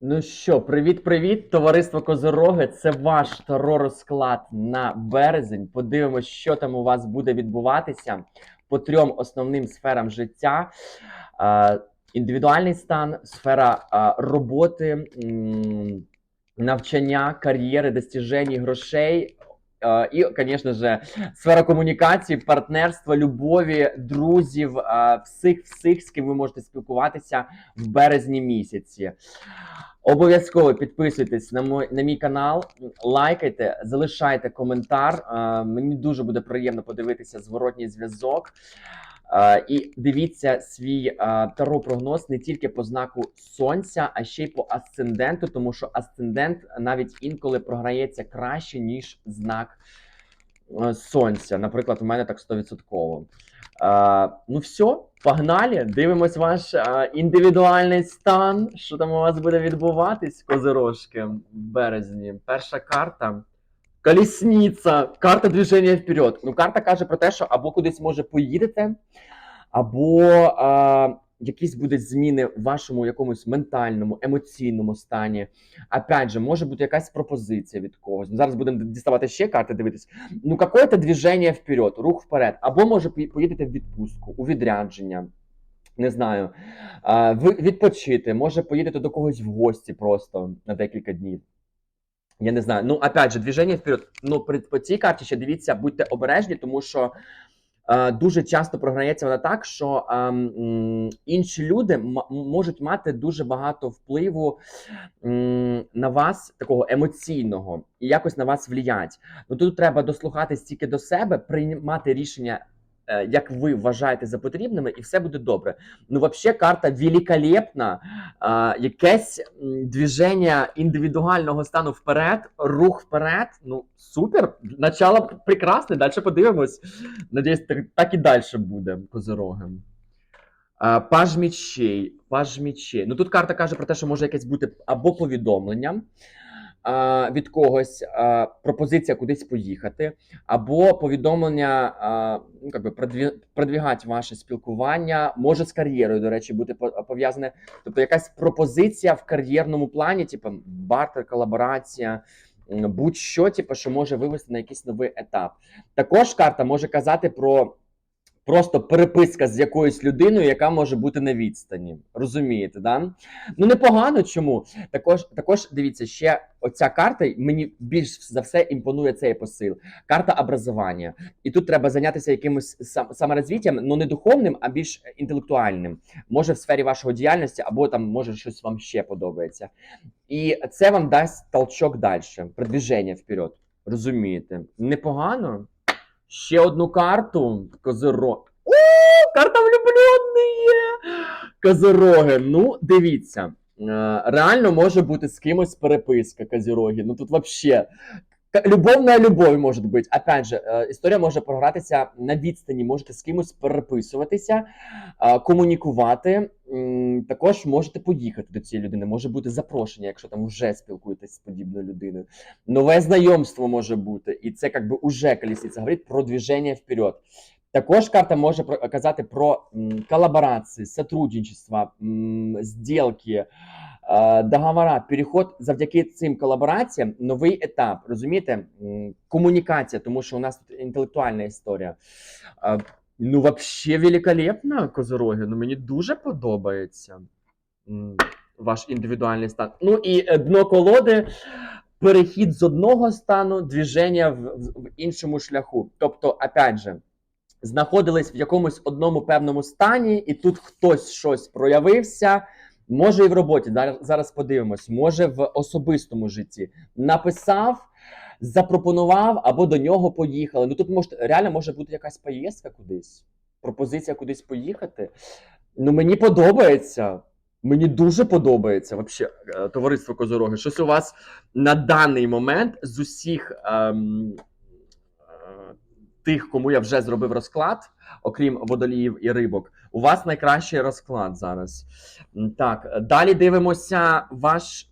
Ну що, привіт-привіт, товариство Козороги. Це ваш таро розклад на березень. Подивимось, що там у вас буде відбуватися по трьом основним сферам життя: індивідуальний стан, сфера роботи, навчання, кар'єри, достіжень, грошей. Е, І, звісно ж, сфера комунікації, партнерства, любові, друзів, е, всіх, всіх, з ким ви можете спілкуватися в березні місяці. Обов'язково підписуйтесь на мой на мій канал, лайкайте, залишайте коментар. Е, мені дуже буде приємно подивитися зворотній зв'язок. І дивіться свій таро прогноз не тільки по знаку сонця, а ще й по асценденту, тому що асцендент навіть інколи програється краще, ніж знак е, сонця. Наприклад, у мене так 100%. Е, ну все, погнали. Дивимось ваш індивідуальний стан. Що там у вас буде відбуватись, козирожки, в березні. Перша карта. Колісниця, карта движення вперед. Ну, карта каже про те, що або кудись може поїдете, або е, якісь будуть зміни в вашому якомусь ментальному, емоційному стані. Опять же, може бути якась пропозиція від когось. Ну, зараз будемо діставати ще карти, дивитись. Ну, какое-то движення вперед, рух вперед. Або може поїдете в відпустку, у відрядження. Не знаю, відпочити, може поїдете до когось в гості просто на декілька днів. Я не знаю. Ну, опять же, движення вперед. Ну, при, по цій карті ще дивіться, будьте обережні, тому що е, дуже часто програється вона так, що е, м, інші люди можуть мати дуже багато впливу м, на вас, такого емоційного, і якось на вас вліять. Ну тут треба дослухатись тільки до себе, приймати рішення. Е, Як ви вважаєте за потрібними, і все буде добре. Ну, взагалі, карта великолепна. Якесь движення індивідуального стану вперед, рух вперед. Ну, супер. Начало прекрасне, далі подивимось. Надіюсь, так, і далі буде козороги. А, Паж мічей, паж мічей. Ну тут карта каже про те, що може якесь бути або повідомлення від когось, пропозиція кудись поїхати, або повідомлення, ну, как би, продві- продвігати ваше спілкування, може з кар'єрою, до речі, бути по- пов'язане. Тобто якась пропозиція в кар'єрному плані, типу бартер, колаборація. Будь-що, типу, що може вивести на якийсь новий етап. Також карта може казати про просто переписка з якоюсь людиною, яка може бути на відстані. Розумієте, да? Ну непогано чому. Також, також дивіться, ще оця карта мені більш за все імпонує цей посил. Карта образування. І тут треба зайнятися якимось сам, саморозвіттям, ну не духовним, а більш інтелектуальним. Може в сфері вашого діяльності, або там може щось вам ще подобається. І це вам дасть толчок далі, продвіження вперед. Розумієте? Непогано. Ще одну карту. Козирог. О, карта є. Козироги. Ну, дивіться. Е, Реально може бути з кимось переписка Козироги. Ну тут вообще. К- Любовна любов може бути. Опять же, е, історія може програтися на відстані, можете з кимось переписуватися, е, комунікувати. Також можете поїхати до цієї людини. Може бути запрошення, якщо там вже спілкуєтесь з подібною людиною. Нове знайомство може бути, і це як би уже колісниця говорить про движення вперед. Також карта може казати про колаборації, сотрудничество, зділки, договора, переход завдяки цим колабораціям, новий етап. Розумієте? Комунікація, тому що у нас тут інтелектуальна історія. Е, Ну, вообще великолепно, козороги. Ну, мені дуже подобається ваш індивідуальний стан. Ну і е, дно колоди. Перехід з одного стану, движення в, в, в іншому шляху. Тобто, опять же, знаходились в якомусь одному певному стані, і тут хтось щось проявився. Може і в роботі, зараз, подивимось, може в особистому житті. Написав, запропонував або до нього поїхали. Ну тут може, реально може бути якась поїздка кудись, пропозиція кудись поїхати. Ну мені подобається. Мені дуже подобається вообще е, товариство Козороги. Щось у вас на даний момент з усіх ем, е, тих, кому я вже зробив розклад, окрім водоліїв і рибок, у вас найкращий розклад зараз. Так, далі дивимося ваш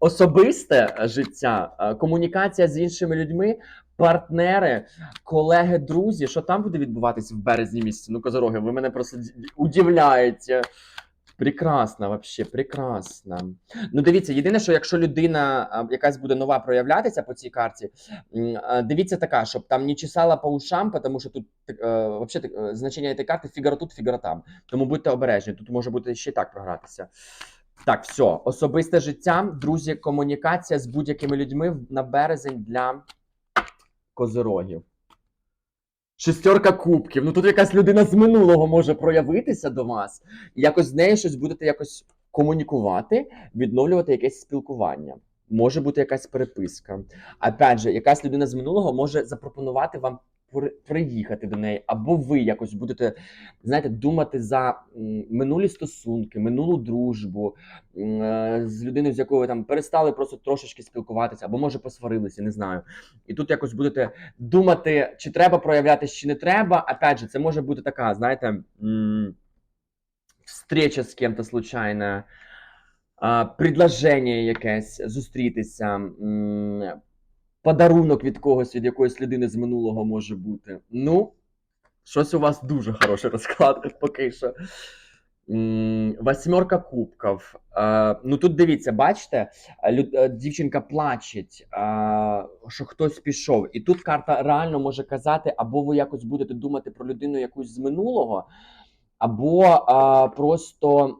особисте життя, е, комунікація з іншими людьми. Партнери, колеги, друзі, що там буде відбуватися в березні місяці? Ну, козороги, ви мене просто удивляєте. Прекрасно, вообще, прекрасно. Ну, дивіться, єдине, що якщо людина якась буде нова проявлятися по цій карті, дивіться така, щоб там не чесала по ушам, тому що тут е, вообще, е, значення цієї карти фігаро тут, фігаро там. Тому будьте обережні, тут може бути ще так програтися. Так, все, особисте життя, друзі, комунікація з будь-якими людьми на березень для козирогів. Шестерка кубків. Ну тут якась людина з минулого може проявитися до вас, і якось з нею щось будете якось комунікувати, відновлювати якесь спілкування. Може бути якась переписка. Опять же, якась людина з минулого може запропонувати вам приїхати до неї, або ви якось будете, знаєте, думати за минулі стосунки, минулу дружбу е, з людиною, з якою ви там перестали просто трошечки спілкуватися, або може посварилися, не знаю. І тут якось будете думати, чи треба проявлятись, чи не треба. Опять же, це може бути така, знаєте, встреча з кем-то случайна, предложення якесь, зустрітися, подарунок від когось, від якоїсь людини з минулого може бути. Ну, щось у вас дуже хороший розклад поки що. Восьмерка кубків. Ну тут дивіться, бачите, дівчинка плачеть, що хтось пішов. І тут карта реально може казати, або ви якось будете думати про людину якусь з минулого, або просто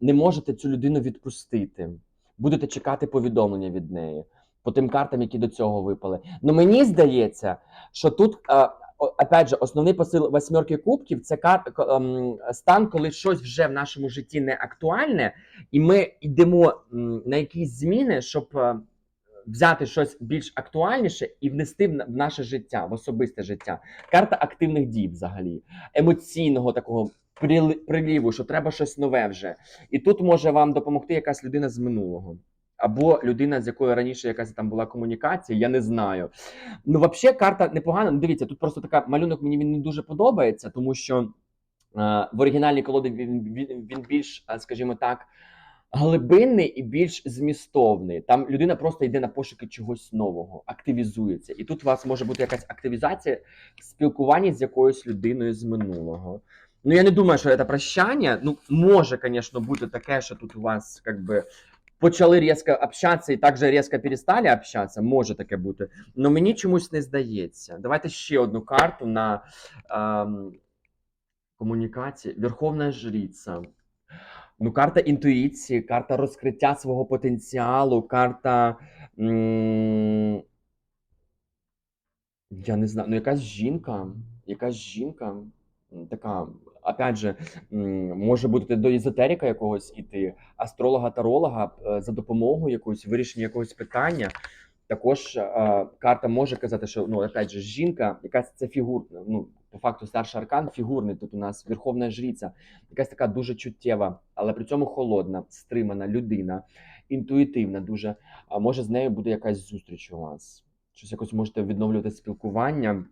не можете цю людину відпустити. Будете чекати повідомлення від неї по тим картам, які до цього випали. Ну мені здається, що тут. е, Опять же, основний посил восьмерки кубків це кар... ем, стан, коли щось вже в нашому житті не актуальне, і ми йдемо на якісь зміни, щоб е, взяти щось більш актуальніше і внести в наше життя, в особисте життя. Карта активних дій взагалі, емоційного такого приліву, що треба щось нове вже. І тут може вам допомогти якась людина з минулого. Або людина, з якою раніше якась там була комунікація, я не знаю. Ну, взагалі, карта непогана. Ну, дивіться, тут просто така малюнок мені він не дуже подобається, тому що е, в оригінальній колоді він, він, він більш, е, скажімо так, глибинний і більш змістовний. Там людина просто йде на пошуки чогось нового, активізується. І тут у вас може бути якась активізація в спілкуванні з якоюсь людиною з минулого. Ну, я не думаю, що це прощання. Ну, може, звісно, бути таке, що тут у вас как би, почали різко общатися і так же різко перестали общатися. Може таке бути. Но мені чомусь не здається. Давайте ще одну карту на ем, комунікації. Верховна жриця. Ну, карта інтуїції, карта розкриття свого потенціалу, карта. М- я не знаю, ну якась жінка, якась жінка, така, опять же, може бути до езотерика якогось іти, астролога, таролога е, за допомогою якоїсь вирішення якогось питання. Також е, карта може казати, що ну, опять же, жінка, якась це фігурна, ну, по факту старший аркан фігурний. Тут у нас верховна жриця, якась така дуже чуттєва, але при цьому холодна, стримана людина, інтуїтивна, дуже. А може з нею буде якась зустріч у вас. Щось якось можете відновлювати спілкування.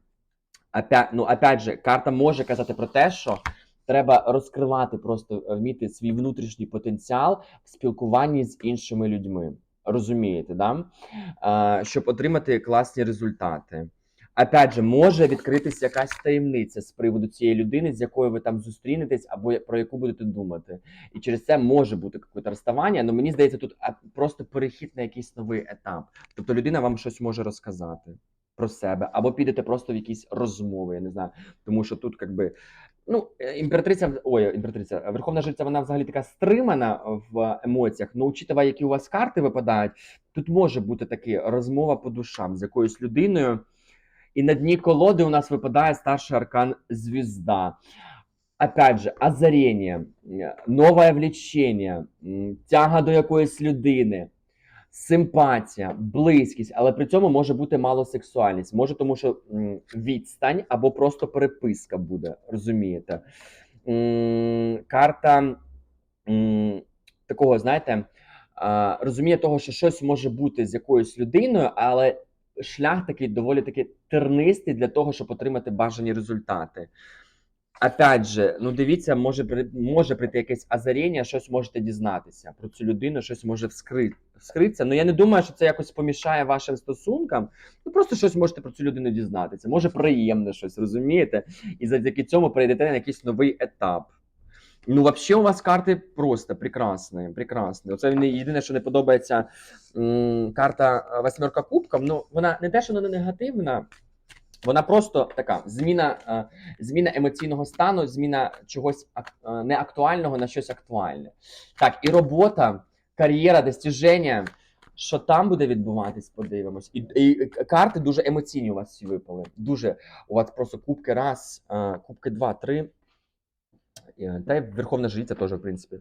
Опять, ну, опять же, карта може казати про те, що треба розкривати, просто е, вміти свій внутрішній потенціал в спілкуванні з іншими людьми. Розумієте, да? а, щоб отримати класні результати. Опять же, може відкритися якась таємниця з приводу цієї людини, з якою ви там зустрінетесь, або про яку будете думати. І через це може бути якесь розставання. але мені здається, тут просто перехід на якийсь новий етап. Тобто людина вам щось може розказати про себе, або підете просто в якісь розмови, я не знаю. Тому що тут, якби. Ну, е, імператриця, ой, імператриця, Верховна Жриця, вона взагалі така стримана в емоціях. Ну, учитывая, які у вас карти випадають, тут може бути таки розмова по душам з якоюсь людиною. І на дні колоди у нас випадає старший аркан звізда. Опять же, озарення, нове влечення, м, тяга до якоїсь людини, симпатія, близькість, але при цьому може бути малосексуальність. Може, тому що відстань або просто переписка буде, розумієте? Карта такого, знаєте, розуміє того, що щось може бути з якоюсь людиною, але шлях такий доволі таки тернистий для того, щоб отримати бажані результати. Опять же, ну дивіться, може може прийти якесь озаріння, щось можете дізнатися про цю людину, щось може вскри... вскритися. Ну я не думаю, що це якось помішає вашим стосункам. Ну просто щось можете про цю людину дізнатися. Може приємне щось, розумієте? І завдяки цьому перейдете на якийсь новий етап. Ну, вообще, у вас карти просто прекрасні, прекрасні. Оце не єдине, що не подобається м, карта восьмерка кубків. Ну, вона не те, що вона негативна, вона просто така зміна, е, зміна емоційного стану, зміна чогось е, неактуального на щось актуальне. Так, і робота, кар'єра, достіження. Що там буде відбуватись, подивимось. І, і карти дуже емоційні у вас всі випали. Дуже. У вас просто кубки раз, е, кубки два, три. Та й Верховна Жриця теж, в принципі.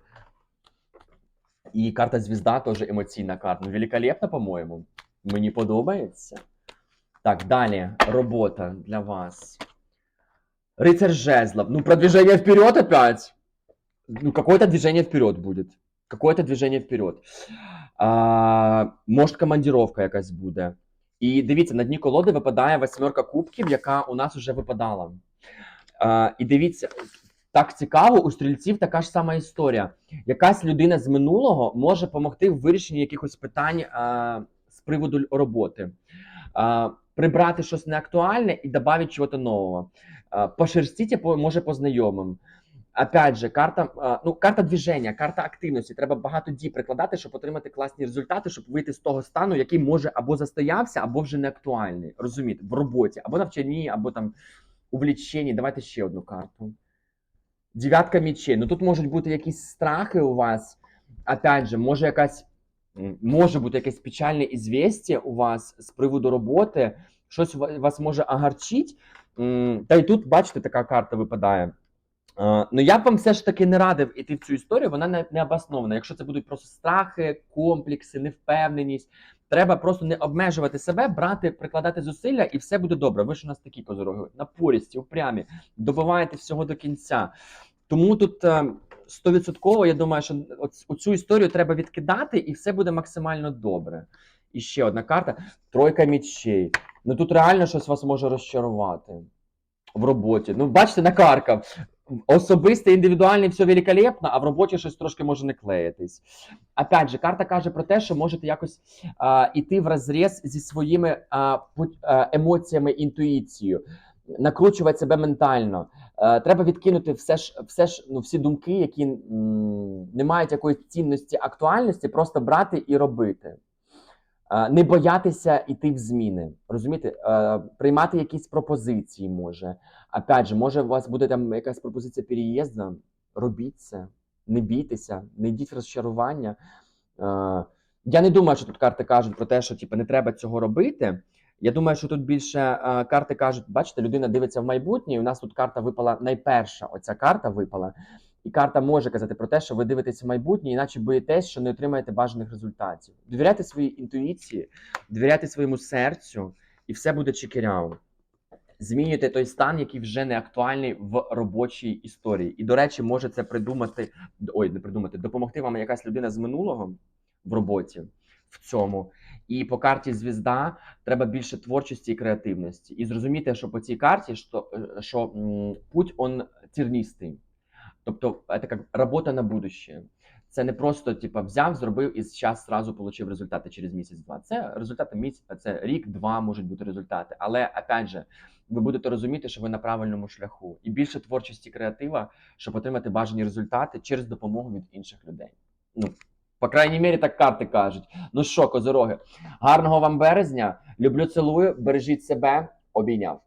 І карта Звізда теж емоційна карта. Ну, великолепна, по-моєму. Мені подобається. Так, далі. Робота для вас. Рыцарь жезлов. Ну, продвижение вперед опять. Ну, какое-то движение вперед будет. Какое-то движение вперед. А, може, командировка якась буде. І дивіться, на дні колоди випадає восьмерка кубків, яка у нас вже випадала. А, і дивіться, так цікаво, у стрільців така ж сама історія. Якась людина з минулого може допомогти в вирішенні якихось питань а, з приводу роботи. А, прибрати щось неактуальне і додати чогось нового. А, пошерстіть може по знайомим. Опять же, карта, ну, карта движення, карта активності. Треба багато дій прикладати, щоб отримати класні результати, щоб вийти з того стану, який може або застоявся, або вже не актуальний. Розумієте, в роботі, або навчанні, або там у вліченні. Давайте ще одну карту. Дев'ятка мічей. Ну тут можуть бути якісь страхи у вас. Опять же, може якась може бути якесь печальне ізвістя у вас з приводу роботи, щось вас може агарчить. Та й тут, бачите, така карта випадає. Ну, я б вам все ж таки не радив іти в цю історію, вона не, обоснована. Якщо це будуть просто страхи, комплекси, невпевненість, треба просто не обмежувати себе, брати, прикладати зусилля, і все буде добре. Ви ж у нас такі козороги, напористі, упрямі, добиваєте всього до кінця. Тому тут е, стовідсотково, я думаю, що оц- оцю історію треба відкидати, і все буде максимально добре. І ще одна карта: тройка мічей. Ну тут реально щось вас може розчарувати в роботі. Ну, бачите, накаркав. Особисте, індивідуальне, все великолепно, а в роботі щось трошки може не клеїтись. Опять же, карта каже про те, що можете якось а, іти в розріз зі своїми а, емоціями, інтуїцією, накручувати себе ментально. Е, треба відкинути все ж, все ж, ну, всі думки, які не мають якоїсь цінності, актуальності, просто брати і робити. Е, Не боятися йти в зміни. Розумієте, Е, приймати якісь пропозиції може. Опять же, може, у вас буде там якась пропозиція переїзду. Робіть це, не бійтеся, не йдіть в розчарування. Я не думаю, що тут карти кажуть про те, що типу, не треба цього робити. Я думаю, що тут більше е, карти кажуть, бачите, людина дивиться в майбутнє, і у нас тут карта випала найперша. Оця карта випала. І карта може казати про те, що ви дивитесь в майбутнє, іначе боїтесь, що не отримаєте бажаних результатів. Довіряйте своїй інтуїції, довіряйте своєму серцю, і все буде чекіряво. Змінюйте той стан, який вже не актуальний в робочій історії. І, до речі, може це придумати, ой, не придумати, допомогти вам якась людина з минулого в роботі в цьому. І по карті звізда треба більше творчості і креативності. І зрозуміти, що по цій карті, що, е, що путь он терністий. Тобто, це як робота на будущее. Це не просто типа взяв, зробив і зараз зразу отримав результати через місяць-два. Це результати місяць, це рік-два можуть бути результати. Але опять же, ви будете розуміти, що ви на правильному шляху, і більше творчості креатива, щоб отримати бажані результати через допомогу від інших людей. Ну, по крайній мірі, так карти кажуть. Ну що, козороги, гарного вам березня. Люблю, цілую, бережіть себе, обійняв.